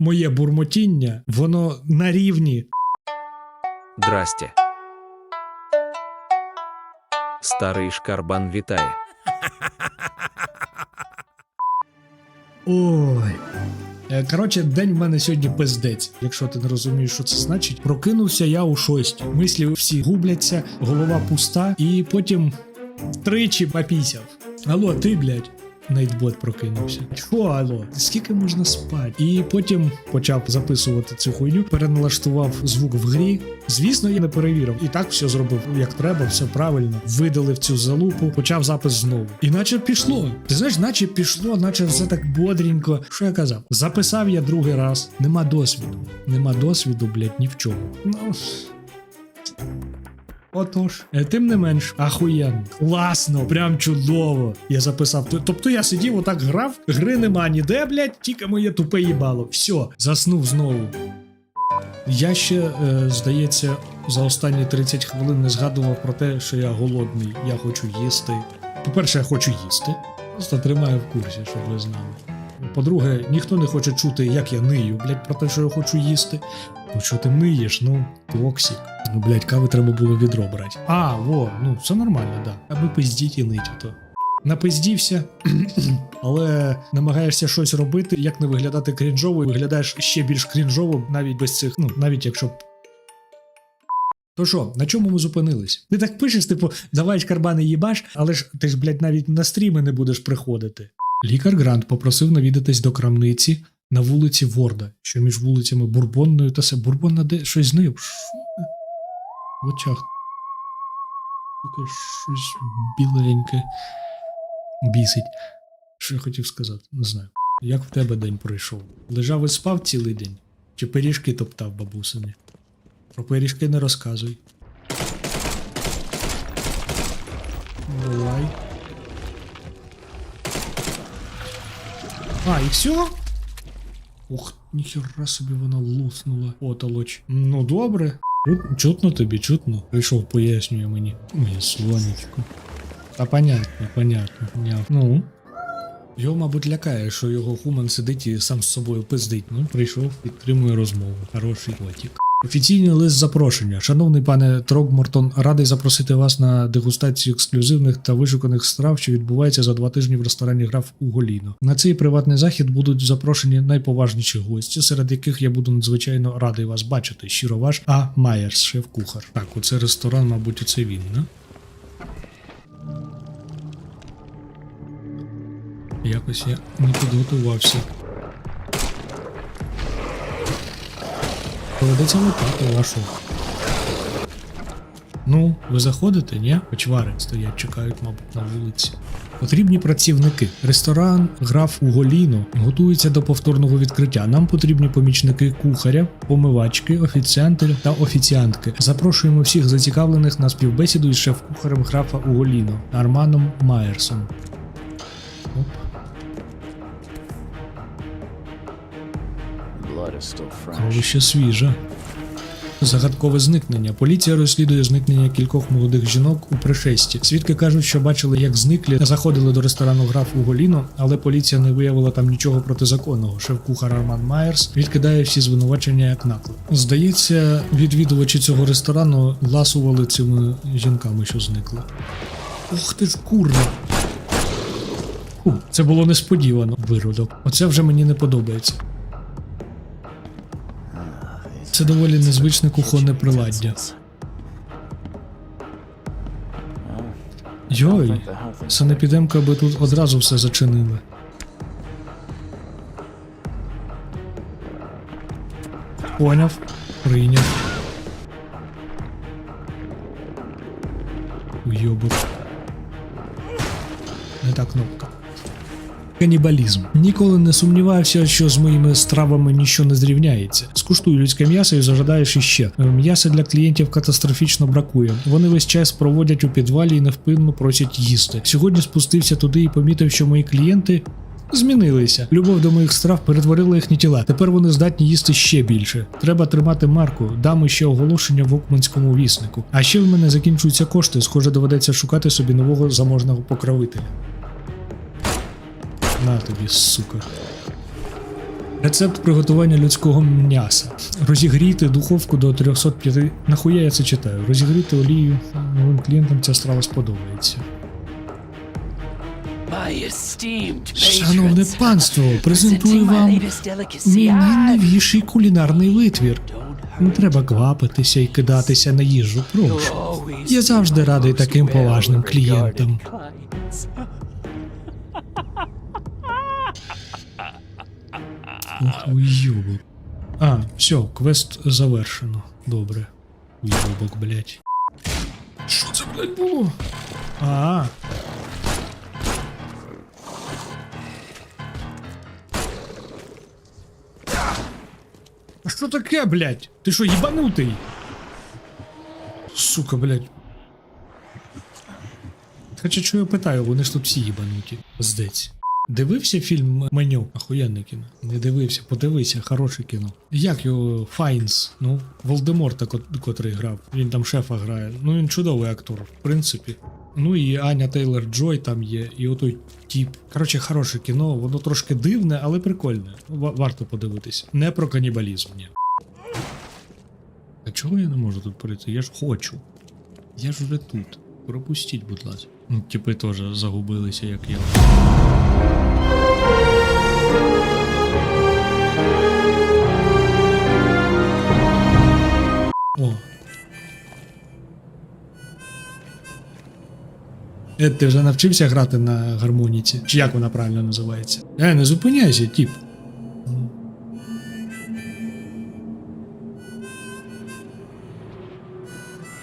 моє бурмотіння, воно на рівні. Здрасте. Старий шкарбан вітає. Ой. Е, Коротше, день в мене сьогодні пиздець. Якщо ти не розумієш, що це значить. Прокинувся я у шостій. Мислі всі губляться, голова пуста, і потім тричі попісяв. Алло, ти, блядь. Найтбот прокинувся. Що, алло? Скільки можна спати? І потім почав записувати цю хуйню, переналаштував звук в грі. Звісно, я не перевірив. І так все зробив як треба, все правильно. Видалив цю залупу, почав запис знову. І наче пішло. Ти знаєш, наче пішло, наче все так бодренько. Що я казав? Записав я другий раз. Нема досвіду. Нема досвіду, блядь, ні в чому. Ну. Отож, Е, тим не менш, ахуєнно, класно, прям чудово. Я записав. Тобто я сидів, отак грав, гри нема ніде, блядь, тільки моє тупе їбало. Все, заснув знову. Я ще, е, здається, за останні 30 хвилин не згадував про те, що я голодний, я хочу їсти. По-перше, я хочу їсти. Просто тримаю в курсі, щоб ви знали. По-друге, ніхто не хоче чути, як я нию, блядь, про те, що я хочу їсти. Ну що ти ниєш, ну, токсик. Ну, блядь, кави треба було відро брати. А, во, ну все нормально, да. Аби пиздіть і нить, то. Напиздівся, але намагаєшся щось робити, як не виглядати крінжово, і виглядаєш ще більш крінжово, навіть без цих, ну, навіть якщо. То що, на чому ми зупинились? Ти так пишеш, типу, давай карбани їбаш, але ж ти ж, блядь, навіть на стріми не будеш приходити. Лікар Грант попросив навідатись до крамниці на вулиці Ворда, що між вулицями Бурбонною та Се. Бурбонна де щось з нею. В очах. Таке щось біленьке бісить. Що я хотів сказати? Не знаю. Як в тебе день пройшов? Лежав і спав цілий день? Чи пиріжки топтав бабусини? Про пиріжки не розказуй. Давай. А, і все? Ух, ніхера собі вона луснула. Отолоч. Ну добре. Чутно тобі, чутно. Прийшов, пояснює мені. Моє сонечко. Та понятно, понятно, понятно. Ну. Його, мабуть, лякає, що його хуман сидить і сам з собою пиздить. Ну, прийшов, підтримує розмову. Хороший котик. Офіційний лист запрошення. Шановний пане Трогмортон, радий запросити вас на дегустацію ексклюзивних та вишуканих страв, що відбувається за два тижні в ресторані Граф Уголіно. На цей приватний захід будуть запрошені найповажніші гості, серед яких я буду надзвичайно радий вас бачити. Щиро ваш А. Майерс, шеф-кухар. Так, оце ресторан, мабуть, оце він, не? Якось я не підготувався. Доведеться летати вашу. Ну, ви заходите, ні? Почвари стоять, чекають, мабуть, на вулиці. Потрібні працівники. Ресторан граф Уголіно готується до повторного відкриття. Нам потрібні помічники кухаря, помивачки, офіціанти та офіціантки. Запрошуємо всіх зацікавлених на співбесіду із шеф-кухарем графа Уголіно Арманом Майерсом. Оп. Кров ще свіжа. Загадкове зникнення. Поліція розслідує зникнення кількох молодих жінок у пришесті. Свідки кажуть, що бачили, як зниклі заходили до ресторану граф Уголіно, але поліція не виявила там нічого протизаконного. Шеф-кухар Арман Майерс відкидає всі звинувачення як наклеп. Здається, відвідувачі цього ресторану ласували цими жінками, що зникли. Ух ти ж курва! Це було несподівано, виродок. Оце вже мені не подобається. Це доволі незвичне кухонне приладдя. Йой, санепідемка би тут одразу все зачинили. Поняв, прийняв. Уйобок. Не та кнопка. Канібалізм. Ніколи не сумнівався, що з моїми стравами нічого не зрівняється. Скуштую людське м'ясо і зажадаєш іще. М'яса для клієнтів катастрофічно бракує. Вони весь час проводять у підвалі і невпинно просять їсти. Сьогодні спустився туди і помітив, що мої клієнти. Змінилися. Любов до моїх страв перетворила їхні тіла. Тепер вони здатні їсти ще більше. Треба тримати марку. Дам ще оголошення в Окманському віснику. А ще в мене закінчуються кошти. Схоже, доведеться шукати собі нового заможного покровителя. На тобі, сука. Рецепт приготування людського м'яса. Розігріти духовку до 305. Нахуя я це читаю? Розігріти олію. Новим клієнтам ця страва сподобається. Шановне панство, презентую вам мій найновіший кулінарний витвір. Не треба квапитися і кидатися на їжу. Прошу. Я завжди радий таким поважним клієнтам. Ох. А, все, квест завершено. Добре. Уйобок, блять. Що це, блять, було? А. А що таке, блять? Ти що, їбанутий? Сука, блять. Хоча що я питаю, вони ж тут всі їбануті. Здець. Дивився фільм Меню? Охуєнне кіно. Не дивився, подивися, хороше кіно. Як його Файнс? Ну, Волдеморта, котрий грав. Він там шефа грає. Ну він чудовий актор, в принципі. Ну і Аня Тейлор Джой там є, і отой тіп. Коротше, хороше кіно, воно трошки дивне, але прикольне. Ва- Варто подивитись. Не про канібалізм, ні. А чого я не можу тут прийти? Я ж хочу. Я ж вже тут. Пропустіть, будь ласка. Ну, типи теж загубилися, як я. О. Е, ти вже навчився грати на гармоніці? Чи як вона правильно називається? Е, не зупиняйся, тіп.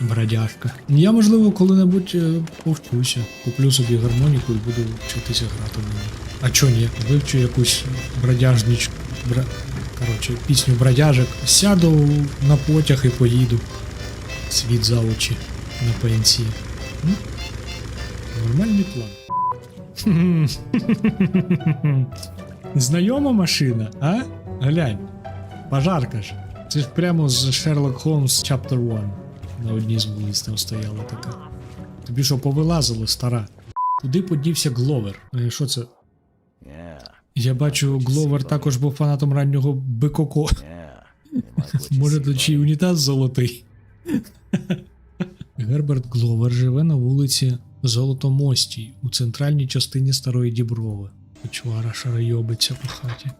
Бродяжка. Я, можливо, коли-небудь е, повчуся. Куплю собі гармоніку і буду вчитися грати на ній. А чо ні? Вивчу якусь бродяжничку. Бра... Коротше, пісню бродяжок. Сяду на потяг і поїду. Світ за очі на пенсії. Нормальний план. Знайома машина, а? Глянь. Пожарка ж. Це ж прямо з Sherlock Holmes Chapter 1. На одній з вулиць стояла така. Тобі що повилазило, стара? Куди подівся Гловер? Що це? Я бачу, Гловер також був фанатом раннього Бикоко. Може, тут ще й унітаз золотий. Герберт Гловер живе на вулиці Золотомостій у центральній частині Старої Діброви. Чувара шарайобиться по хаті.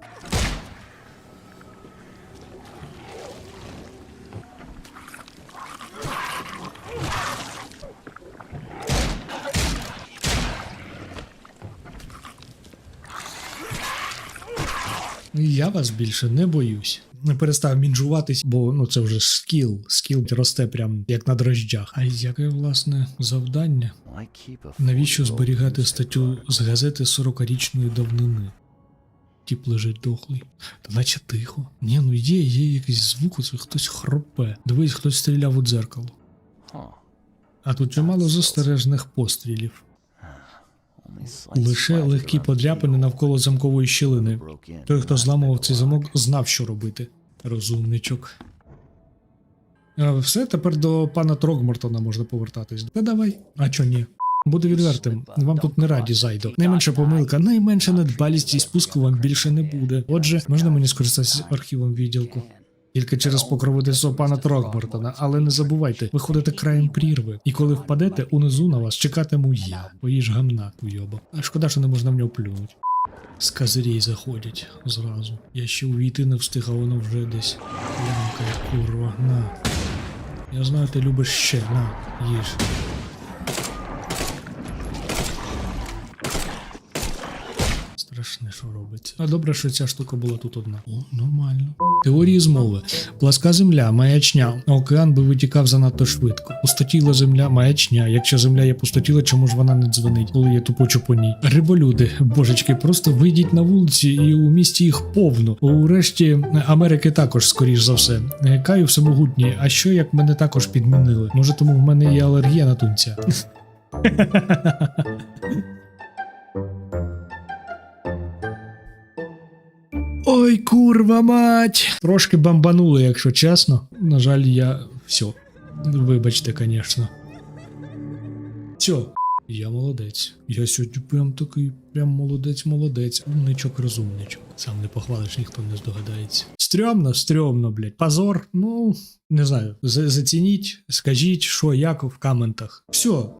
Я вас більше не боюсь. Не перестав мінжуватись, бо ну це вже скіл. Скіл росте прям як на дрожджах. А яке власне завдання? Навіщо зберігати статтю з газети 40-річної давнини? Тіп лежить дохлий. Та наче тихо. Ні, ну є, є якийсь звук, це хтось хропе. Дивись, хтось стріляв у дзеркало. А тут чимало застережних пострілів. Лише легкі подряпини навколо замкової щілини. Той, хто зламував цей замок, знав, що робити. Розумничок. Все, тепер до пана Трогмортона можна повертатись. Та давай. А чо ні? Буду відвертим, вам тут не раді зайдо. Найменша помилка, найменша недбалість і спуску вам більше не буде. Отже, можна мені скористатися архівом відділку. Тільки через покровительство пана Трокбортона, але не забувайте, ви ходите краєм прірви, і коли впадете, унизу на вас чекатиму я. Поїж гамна, уйоба. А шкода, що не можна в нього плюнуть. З козирей заходять зразу. Я ще увійти не встиг, а воно вже десь. Лямкає, курва, на. Я знаю, ти любиш ще, на, їж. Страшне, що робиться. А добре, що ця штука була тут одна. О, нормально. Теорії змови. Пласка земля, маячня. Океан би витікав занадто швидко. Пустотіла земля, маячня. Якщо земля є пустотіла, чому ж вона не дзвонить, коли я тупочу по ній? Риболюди, божечки, просто вийдіть на вулиці, і у місті їх повно. У решті Америки також, скоріш за все. Каю всемогутній. А що як мене також підмінили? Може, тому в мене є алергія на тунця. Ой, курва мать! Трошки бомбануло, якщо чесно. На жаль, я. все. Вибачте, звісно. Все, Я молодець. Я сьогодні прям такий, прям молодець, молодець. Умничок, розумничок. Сам не похвалиш, ніхто не здогадається. Стрьомно, стрьомно, блядь. Позор. Ну, не знаю. Зацініть, скажіть, що, як в коментах. Все,